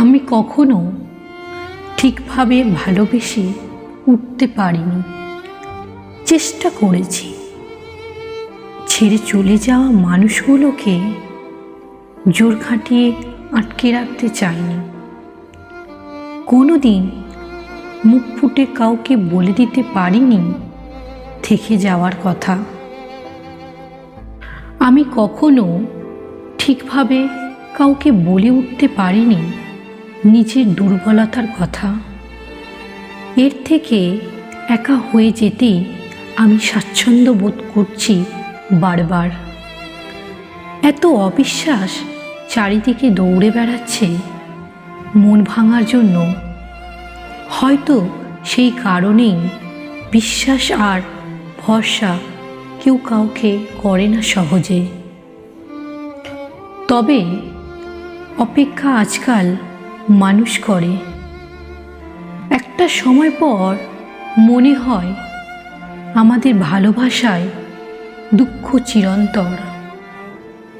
আমি কখনো ঠিকভাবে ভালোবেসে উঠতে পারিনি। চেষ্টা করেছি। ছেড়ে চলে যাওয়া মানুষগুলোকে জোর খাটিয়ে আটকে রাখতে চাইনি। কোনো দিন মুখ ফুটে কাউকে বলে দিতে পারিনি থেকে যাওয়ার কথা। আমি কখনো ঠিকভাবে কাউকে বলে উঠতে পারিনি। নিজের দুর্বলতার কথা। এর থেকে একা হয়ে যেতেই আমি স্বাচ্ছন্দ্য বোধ করছি বারবার। এত অবিশ্বাস চারিদিকে দৌড়ে বেড়াচ্ছে মন ভাঙার জন্য। হয়তো সেই কারণেই বিশ্বাস আর ভরসা কেউ কাউকে করে না সহজে। তবে অপেক্ষা আজকাল মানুষ করে। একটা সময় পর মনে হয় আমাদের ভালোবাসায় দুঃখ চিরন্তর